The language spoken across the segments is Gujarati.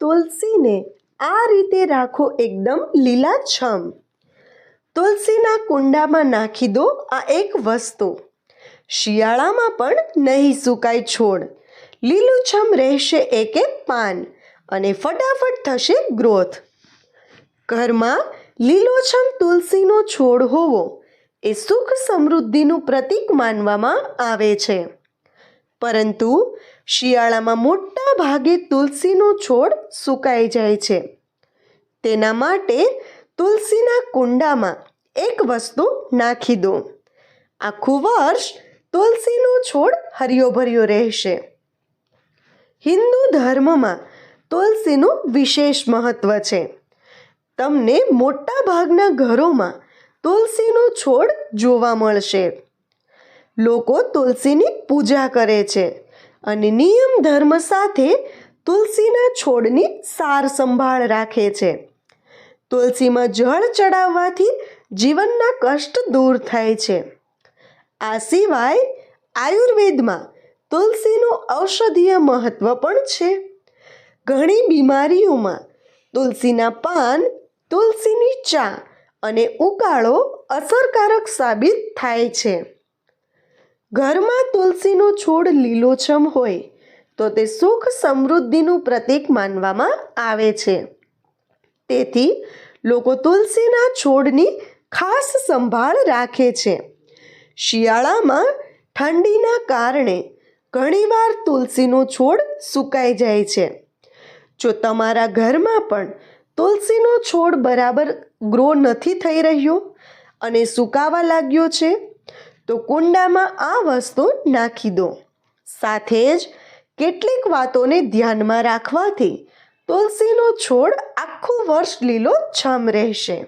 તુલસીને આ રીતે રાખો એકદમ લીલાછમ તુલસીના કુંડામાં નાખી દો આ એક વસ્તુ. શિયાળામાં પણ નહીં સુકાય છોડ. લીલુંછમ રહેશે એક એક પાન અને ફટાફટ થશે ગ્રોથ. ઘરમાં લીલોછમ તુલસીનો છોડ હોવો એ સુખ સમૃદ્ધિનું પ્રતીક માનવામાં આવે છે. પરંતુ શિયાળામાં મોટા ભાગે તુલસીનો છોડ સુકાઈ જાય છે. તેના માટે તુલસીના કુંડામાં એક વસ્તુ નાખી દો. આખું વર્ષ તુલસીનો છોડ હરિયોભર્યો રહેશે. હિન્દુ ધર્મમાં તુલસીનું વિશેષ મહત્વ છે. તમને મોટા ભાગના ઘરોમાં તુલસીનો છોડ જોવા મળશે. લોકો તુલસીની પૂજા કરે છે અને નિયમ ધર્મ સાથે તુલસીના છોડની સાર સંભાળ રાખે છે. તુલસીમાં જળ ચડાવવાથી જીવનના કષ્ટ દૂર થાય છે. આ સિવાય આયુર્વેદમાં તુલસીનું ઔષધીય મહત્વ પણ છે. ઘણી બીમારીઓમાં તુલસીના પાન, તુલસીની ચા અને ઉકાળો અસરકારક સાબિત થાય છે. ઘરમાં તુલસીનો છોડ લીલોછમ હોય, તો તે સુખ સમૃદ્ધિનું પ્રતીક માનવામાં આવે છે. તેથી, લોકો તુલસીના છોડની ખાસ સંભાળ રાખે છે. શિયાળામાં ઠંડીના કારણે ઘણીવાર તુલસીનો છોડ સુકાઈ જાય છે. જો તમારા ઘરમાં પણ તુલસીનો છોડ બરાબર ગ્રો નથી થઈ રહ્યો અને સુકાવા લાગ્યો છે તો કુંડામાં આ વસ્તુ નાખી દો. સાથે જ કેટલીક વાતોને ધ્યાનમાં રાખવાથી તુલસીનો છોડ આખું વર્ષ લીલો છમ રહેશે.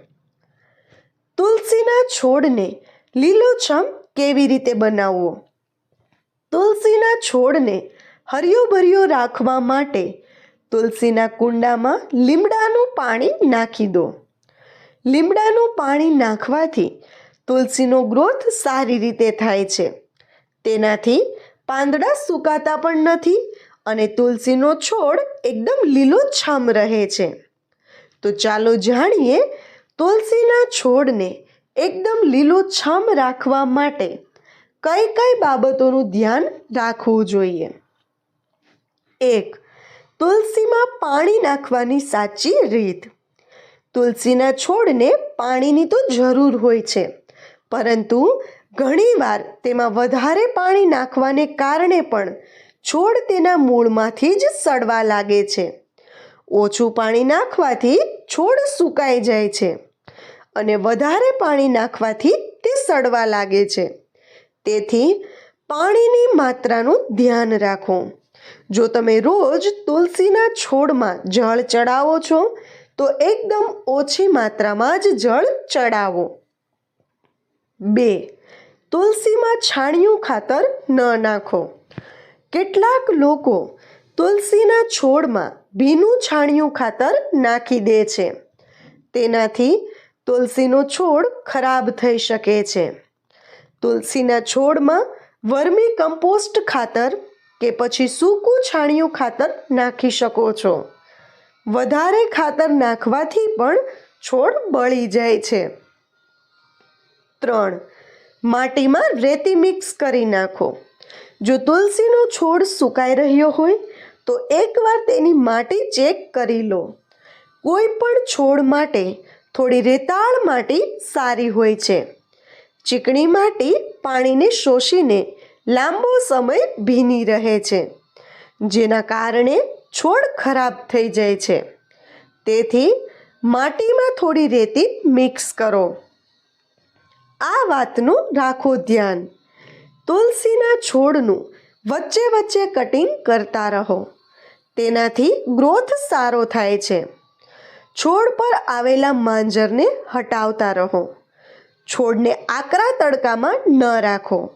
તુલસીના છોડને લીલોછમ કેવી રીતે બનાવવો? તુલસીના છોડને હરિયોભર્યો રાખવા માટે તુલસીના કુંડામાં લીમડાનું પાણી નાખી દો. લીમડાનું પાણી નાખવાથી તુલસીનો ગ્રોથ સારી રીતે થાય છે. તેનાથી પાંદડા સુકાતા પણ નથી અને તુલસીનો છોડ એકદમ લીલોછમ રહે છે. તો ચાલો જાણીએ તુલસીના છોડને એકદમ લીલોછમ રાખવા માટે કઈ કઈ બાબતોનું ધ્યાન રાખવું જોઈએ? એક, તુલસીમાં પાણી નાખવાની સાચી રીત. તુલસીના છોડને પાણીની તો જરૂર હોય છે. પરંતુ ઘણીવાર તેમાં વધારે પાણી નાખવાને કારણે પણ છોડ તેના મૂળમાંથી જ સડવા લાગે છે. ઓછું પાણી નાખવાથી છોડ સુકાઈ જાય છે અને વધારે પાણી નાખવાથી તે સડવા લાગે છે. તેથી પાણીની માત્રાનું ધ્યાન રાખો. જો તમે રોજ તુલસીના છોડમાં જળ ચડાવો છો, તો એકદમ ઓછી માત્રામાં જ જળ ચડાવો. બે. તુલસીમાં છાણિયું ખાતર ન નાખો. કેટલાક લોકો તુલસીના છોડમાં ભીનું છાણિયું ખાતર નાખી દે છે. તેનાથી તુલસીનો છોડ ખરાબ થઈ શકે છે. તુલસીના છોડમાં વર્મી કમ્પોસ્ટ ખાતર કે પછી સૂકું છાણિયું ખાતર નાખી શકો છો. વધારે ખાતર નાખવાથી પણ છોડ બળી જાય છે. ત્રણ. માટીમાં રેતી મિક્સ કરી નાખો. જો તુલસીનો છોડ સુકાઈ રહ્યો હોય, તો એકવાર તેની માટી ચેક કરી લો. કોઈ પણ છોડ માટે થોડી રેતાળ માટી સારી હોય છે. ચીકણી માટી પાણીને શોષીને લાંબો સમય ભીની રહે છે, જેના કારણે છોડ ખરાબ થઈ જાય છે. તેથી માટીમાં થોડી રેતી મિક્સ કરો. આ વાતનું રાખો ધ્યાન. તુલસીના છોડનું વચ્ચે વચ્ચે કટિંગ કરતા રહો. તેનાથી ગ્રોથ સારો થાય છે. છોડ પર આવેલા માંજરને હટાવતા રહો. છોડને આકરા તડકામાં ન રાખો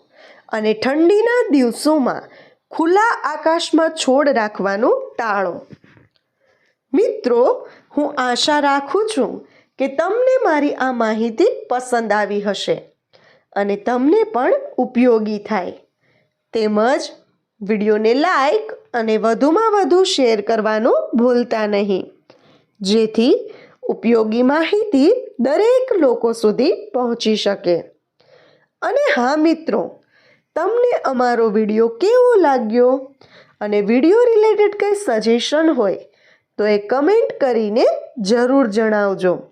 અને ઠંડીના દિવસોમાં ખુલ્લા આકાશમાં છોડ રાખવાનું ટાળો. મિત્રો, હું આશા રાખું છું કે તમને મારી આ માહિતી પસંદ આવી હશે અને તમને પણ ઉપયોગી થાય. તેમજ વિડીયોને લાઈક અને વધુમાં વધુ શેર કરવાનું ભૂલતા નહીં. જેથી ઉપયોગી માહિતી દરેક લોકો સુધી પહોંચી શકે. અને હા, મિત્રો, તમને અમારો વીડિયો કેવો લાગ્યો? અને વીડિયો રિલેટેડ કંઈ સજેશન હોય તો એ કમેન્ટ કરીને જરૂર જણાવજો.